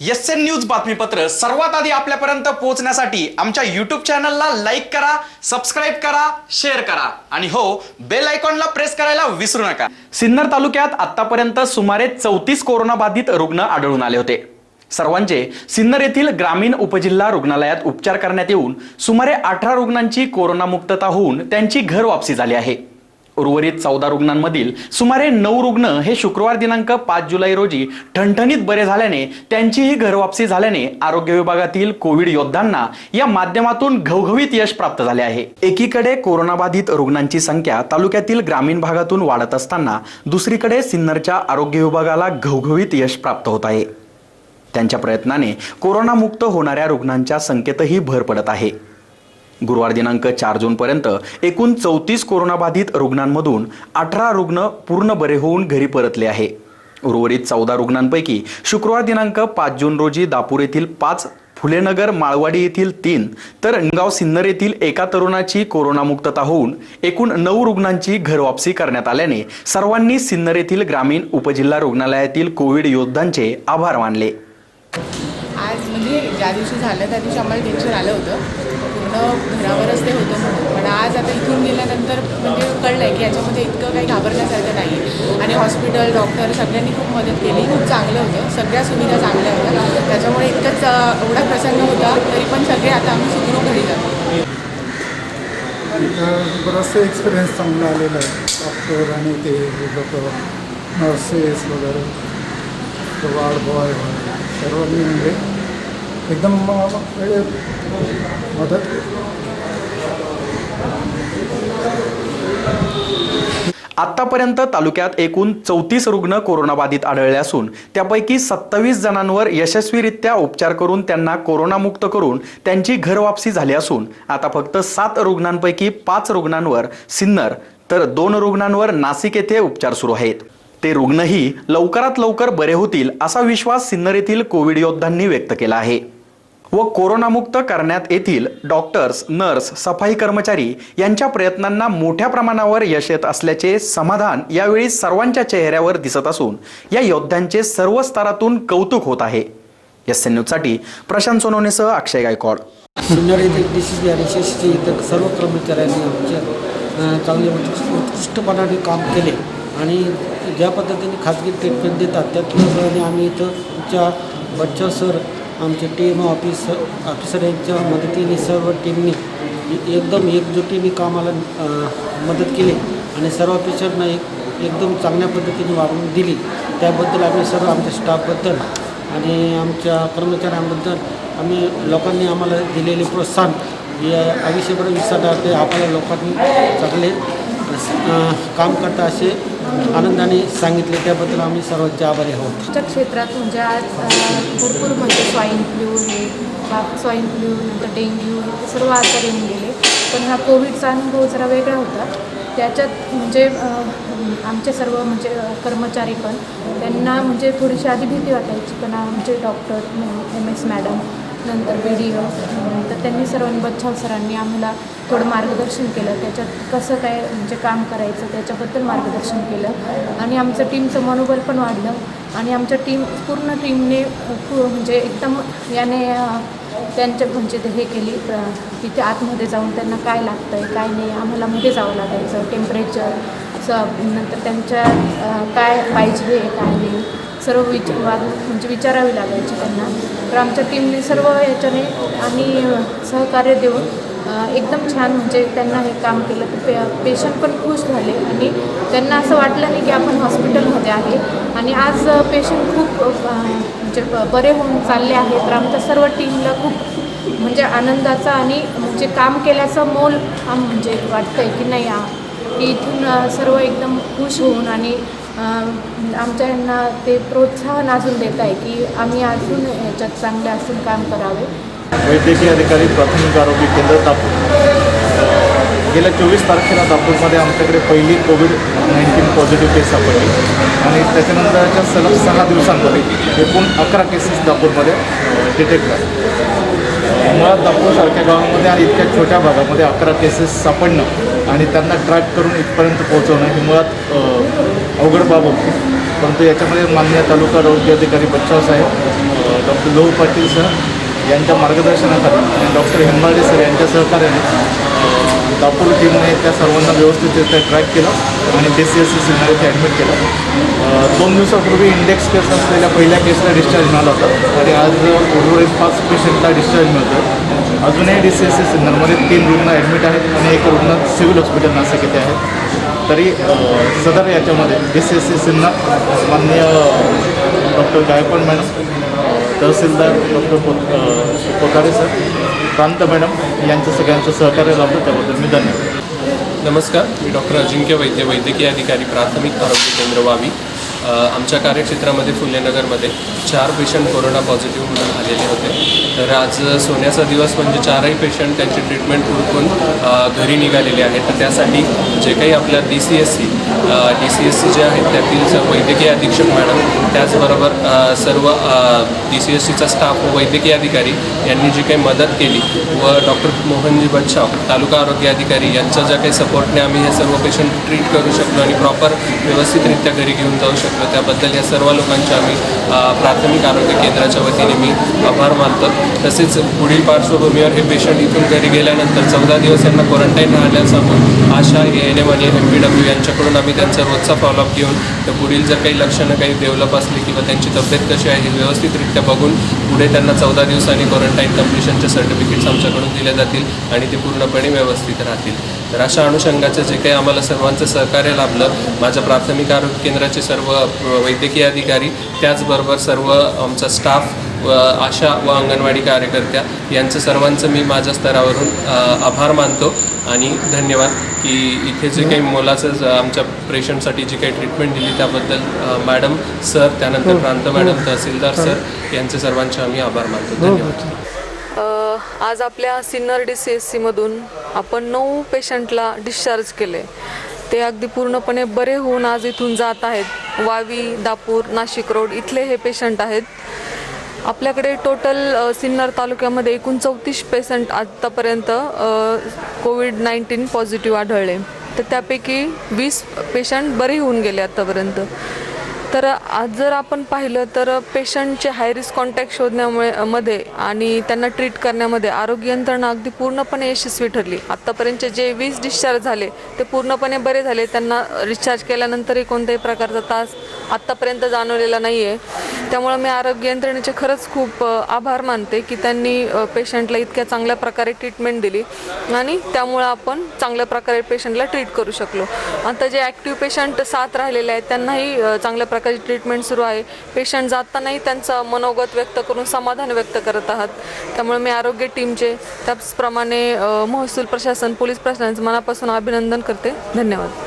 S N news बातमीपत्र सर्वात आधी आपल्यापर्यंत पोहोचण्यासाठी आमच्या युट्यूब चॅनलला लाईक करा सबस्क्राईब करा शेअर करा. आणि हो बेल आयकॉनला प्रेस करायला विसरू नका. सिन्नर तालुक्यात आतापर्यंत सुमारे चौतीस कोरोनाबाधित रुग्ण आढळून आले होते. सर्वांचे सिन्नर येथील ग्रामीण उपजिल्हा रुग्णालयात उपचार करण्यात येऊन सुमारे अठरा रुग्णांची कोरोनामुक्तता होऊन त्यांची घर वापसी झाली आहे. उर्वरित चौदा रुग्णांमधील सुमारे नऊ रुग्ण हे शुक्रवार दिनांक पाच जुलै रोजी ठणठणीत बरे झाल्याने त्यांचीही घरवापसी झाल्याने आरोग्य विभागातील कोविड योद्धांना या माध्यमातून घवघवीत यश प्राप्त झाले आहे. एकीकडे कोरोनाबाधित रुग्णांची संख्या तालुक्यातील ग्रामीण भागातून वाढत असताना दुसरीकडे सिन्नरच्या आरोग्य विभागाला घवघवीत यश प्राप्त होत आहे. त्यांच्या प्रयत्नाने कोरोनामुक्त होणाऱ्या रुग्णांच्या संख्येतही भर पडत आहे. गुरुवार दिनांक चार जूनपर्यंत एकूण चौतीस कोरोनाबाधित रुग्णांमधून अठरा रुग्ण पूर्ण बरे होऊन घरी परतले आहे. उर्वरित चौदा रुग्णांपैकी शुक्रवार दिनांक पाच जून रोजी दापूर येथील पाच फुलेनगर माळवाडी येथील तीन तर निगाव सिन्नर येथील एका तरुणाची कोरोनामुक्तता होऊन एकूण नऊ रुग्णांची घरवापसी करण्यात आल्याने सर्वांनी सिन्नर येथील ग्रामीण उपजिल्हा रुग्णालयातील कोविड योद्धांचे आभार मानले. म्हणजे ज्या दिवशी झालं त्या दिवशी आम्हाला टेन्शन आलं होतं. पूर्ण घरावरच ते होतं म्हणून. पण आज आता इथून गेल्यानंतर म्हणजे कळलं आहे की याच्यामध्ये इतकं काही घाबरण्यासारखं नाही आहे आणि हॉस्पिटल डॉक्टर सगळ्यांनी खूप मदत केली. खूप चांगलं होतं. सगळ्या सुविधा चांगल्या होत्या. त्याच्यामुळे इतकंच एवढा प्रसंग होता तरी पण सगळे आता आम्ही सुखरूप घरी जातो. बराचसा एक्सपिरियन्स चांगला आलेला आहे. डॉक्टर आणि ते लोक नर्सेस वगैरे वार्ड बॉय सर्वांनी म्हणजे एकदम मदत. आत्तापर्यंत तालुक्यात एकूण चौतीस रुग्ण कोरोनाबाधित आढळले असून त्यापैकी सत्तावीस जणांवर यशस्वीरित्या उपचार करून त्यांना कोरोनामुक्त करून त्यांची घरवापसी झाली असून आता फक्त सात रुग्णांपैकी पाच रुग्णांवर सिन्नर तर दोन रुग्णांवर नाशिक येथे उपचार सुरू आहेत. ते रुग्णही लवकरात लवकर बरे होतील असा विश्वास सिन्नर येथील कोविड योद्धांनी व्यक्त केला आहे. व कोरोनामुक्त करण्यात येथील डॉक्टर्स नर्स सफाई कर्मचारी यांच्या प्रयत्नांना मोठ्या प्रमाणावर यश येत असल्याचे समाधान यावेळी सर्वांच्या चेहऱ्यावर दिसत असून या योद्ध्यांचे सर्व स्तरातून कौतुक होत आहे. एस एन न्यूजसाठी प्रशांत सोनवणेसह अक्षय गायकवाड. सिन्नर येथील डी सी आणि सी सी इतर सर्व कर्मचाऱ्यांनी आमच्या चांगले म्हणजे उत्कृष्टपणाने काम केले आणि ज्या पद्धतीने खाजगी ट्रीटमेंट देतात त्या आम्ही इथं आमच्या बच्चा सर आमचे टीम ऑफिस ऑफिसरांच्या मदतीने सर्व टीमनी एकदम एकजुटीने कामाला मदत केली आणि सर्व ऑफिसरना एक एकदम चांगल्या पद्धतीने वागणूक दिली. त्याबद्दल आम्ही सर्व आमच्या स्टाफबद्दल आणि आमच्या कर्मचाऱ्यांबद्दल आम्ही लोकांनी आम्हाला दिलेले प्रोत्साहन या आयुष्यभर विसरणार ते लोकांनी चांगले काम करता असे आनंदाने सांगितले त्याबद्दल आम्ही सर्वांचे आभारी आहोत. आमच्या क्षेत्रात म्हणजे आज भरपूर म्हणजे स्वाईन फ्लू हे स्वाईन फ्लू नंतर डेंग्यू हे सर्व आजार येऊन गेले. पण हा कोविडचा अनुभव जरा वेगळा होता. त्याच्यात म्हणजे आमचे सर्व म्हणजे कर्मचारी पण त्यांना म्हणजे थोडीशी आधी भीती वाटायची पण आमचे डॉक्टर एम एस मॅडम नंतर बी डी ओ नंतर त्यांनी सर्वांनी बच्छाव सरांनी आम्हाला थोडं मार्गदर्शन केलं. त्याच्यात कसं काय म्हणजे काम करायचं त्याच्याबद्दल मार्गदर्शन केलं. आणि आमचं टीमचं मनोबल पण वाढलं. आणि आमच्या टीम पूर्ण टीमने म्हणजे एकदम याने त्यांच्या म्हणजे हे केली. तिथे आतमध्ये जाऊन त्यांना काय लागतं आहे काय नाही आम्हाला मध्ये जावं लागायचं. टेम्परेचर स नंतर त्यांच्या काय पाहिजे काय नाही. सर्व विचार म्हणजे विचारावी लागायची त्यांना. तर आमच्या टीमने सर्व याच्याने आणि सहकार्य देऊन एकदम छान म्हणजे त्यांना हे काम केलं. तर पे पेशंट पण खुश झाले आणि त्यांना असं वाटलं नाही की आपण हॉस्पिटलमध्ये आहे. आणि आज पेशंट खूप म्हणजे बरे होऊन चालले आहेत. तर आमच्या सर्व टीमला खूप म्हणजे आनंदाचा आणि म्हणजे काम केल्याचं मोल म्हणजे वाटतं आहे की नाही की इथून सर्व एकदम खुश होऊन आणि आमच्या यांना ते प्रोत्साहन अजून देत आहे की आम्ही अजून याच्यात चांगले असून काम करावे. वैद्यकीय अधिकारी प्राथमिक आरोग्य केंद्र दापूर गेल्या चोवीस तारखेला दापूरमध्ये आमच्याकडे पहिली कोविड नाईन्टीन पॉझिटिव्ह केस सापडली. आणि त्याच्यानंतरच्या सलग सहा दिवसांमध्ये एकूण अकरा केसेस दापूरमध्ये डिटेक्ट झाले. मुळात दापूरसारख्या गावामध्ये आणि इतक्या छोट्या भागामध्ये अकरा केसेस सापडणं आणि त्यांना ट्रॅक करून इथपर्यंत पोहोचवणं हे मुळात अवघड बाब होती. परंतु याच्यामध्ये मान्य तालुका आरोग्य अधिकारी बच्चाव साहेब डॉक्टर लोह पाटील सर यांच्या मार्गदर्शनाखाली आणि डॉक्टर हेंबाळे सर यांच्या सहकार्याने अ, दापोली टीमने त्या सर्वांना व्यवस्थितरित्या ट्रॅक केलं आणि D C S C Sinnar इथे ॲडमिट केलं दोन दिवसापूर्वी इंडेक्स केस असलेल्या पहिल्या केसला डिस्चार्ज मिळाला होता. आणि आज उर्वरित पाच पेशंटला डिस्चार्ज मिळतो अजूनही डी सी एस सी सिन्नरमध्ये तीन रुग्ण ॲडमिट आहेत आणि एक रुग्ण सिव्हिल हॉस्पिटल नाशिक येथे आहेत तरी सदर याच्यामध्ये B C S C Sinnar माननीय डॉक्टर गायकवाड मॅडम तहसीलदार डॉक्टर पो पोकारे सर प्रांत मॅडम यांचं सगळ्यांचं सहकार्य लाभलं त्याबद्दल मी धन्यवाद. नमस्कार मी डॉक्टर अजिंक्य वैद्य वैद्यकीय अधिकारी प्राथमिक आरोग्य केंद्र वावी. आमच्या कार्यक्षेत्रामध्ये फुलेनगरमध्ये चार पेशंट कोरोना पॉझिटिव्ह म्हणून आलेले होते. तर आज सोन्याचा दिवस म्हणजे चारही पेशंट त्यांची ट्रीटमेंट उरकून घरी निघालेले आहेत. तर त्यासाठी जे काही आपल्या D C S C D C S C जे आहेत त्यातील वैद्यकीय अधीक्षक मॅडम त्याचबरोबर सर्व डी सी एस सीचा स्टाफ व वैद्यकीय अधिकारी यांनी जी काही मदत केली व डॉक्टर मोहनजी बच्छाव तालुका आरोग्य अधिकारी यांच्या ज्या काही सपोर्टने आम्ही हे सर्व पेशंट ट्रीट करू शकलो आणि प्रॉपर व्यवस्थितरित्या घरी घेऊन जाऊ शकलो त्याबद्दल या सर्व लोकांचे आम्ही प्राथमिक आरोग्य केंद्राच्या वतीने मी आभार मानतो. तसेच पुढील पार्श्वभूमीवर हे पेशंट इथून घरी गेल्यानंतर चौदा दिवस यांना क्वारंटाईन राहण्याचा आशा ए एन एम आणि एम पी डब्ल्यू यांच्याकडून आम्ही त्यांचा रोजचा फॉलोअप घेऊन तर पुढील जर काही लक्षणं काही डेव्हलप असली किंवा त्यांची तब्येत कशी आहे हे व्यवस्थितरित्या बघून पुढे त्यांना चौदा दिवसांनी क्वारंटाईन कम्प्लिशनचे सर्टिफिकेट्स आमच्याकडून दिले जातील आणि ते पूर्णपणे व्यवस्थित राहतील. तर अशा अनुषंगाचं जे काही आम्हाला सर्वांचं सहकार्य लाभलं माझ्या प्राथमिक आरोग्य केंद्राचे सर्व वैद्यकीय अधिकारी त्याचबरोबर सर्व आमचा स्टाफ व आशा व अंगणवाडी कार्यकर्त्या यांचं सर्वांचं मी माझ्या स्तरावरून आभार मानतो आणि धन्यवाद की इथे जे काही मोलाचं ज- आमच्या पेशंटसाठी जी काही ट्रीटमेंट दिली त्याबद्दल मॅडम सर त्यानंतर प्रांत मॅडम तहसीलदार सर यांचे सर्वांचे आम्ही आभार मानतो. धन्यवाद. आज आपल्या सिन्नर डी सी एस सीमधून आपण नऊ पेशंटला डिस्चार्ज केले. ते अगदी पूर्णपणे बरे होऊन आज इथून जात आहेत. वावी दापूर नाशिक रोड इथले हे पेशंट आहेत. आपल्याकडे टोटल सिन्नर तालुक्यामध्ये एकूण चौतीस पेशंट आत्तापर्यंत कोविड नाईन्टीन पॉझिटिव्ह आढळले. तर त्यापैकी वीस पेशंट बरे होऊन गेले आत्तापर्यंत तर आज जर आपण पाहिलं तर पेशंटचे हाय रिस्क कॉन्टॅक्ट शोधण्यामुळे मध्ये आणि त्यांना ट्रीट करण्यामध्ये आरोग्य यंत्रणा अगदी पूर्णपणे यशस्वी ठरली. आत्तापर्यंतचे जे वीस डिस्चार्ज झाले ते पूर्णपणे बरे झाले. त्यांना डिस्चार्ज केल्यानंतरही कोणत्याही प्रकारचा तास आत्तापर्यंत जाणवलेला नाही आहे त्यामुळं मी आरोग्य यंत्रणेचे खरंच खूप आभार मानते की त्यांनी पेशंटला इतक्या चांगल्या प्रकारे ट्रीटमेंट दिली आणि त्यामुळं आपण चांगल्या प्रकारे पेशंटला ट्रीट करू शकलो. आता जे ॲक्टिव्ह पेशंट सात राहिलेले आहेत त्यांनाही चांगल्या प्रकारची ट्रीटमेंट सुरू आहे. पेशंट जातानाही त्यांचं मनोगत व्यक्त करून समाधान व्यक्त करत आहात. त्यामुळे मी आरोग्य टीमचे त्याचप्रमाणे महसूल प्रशासन पोलीस प्रशासनाचं मनापासून अभिनंदन करते. धन्यवाद.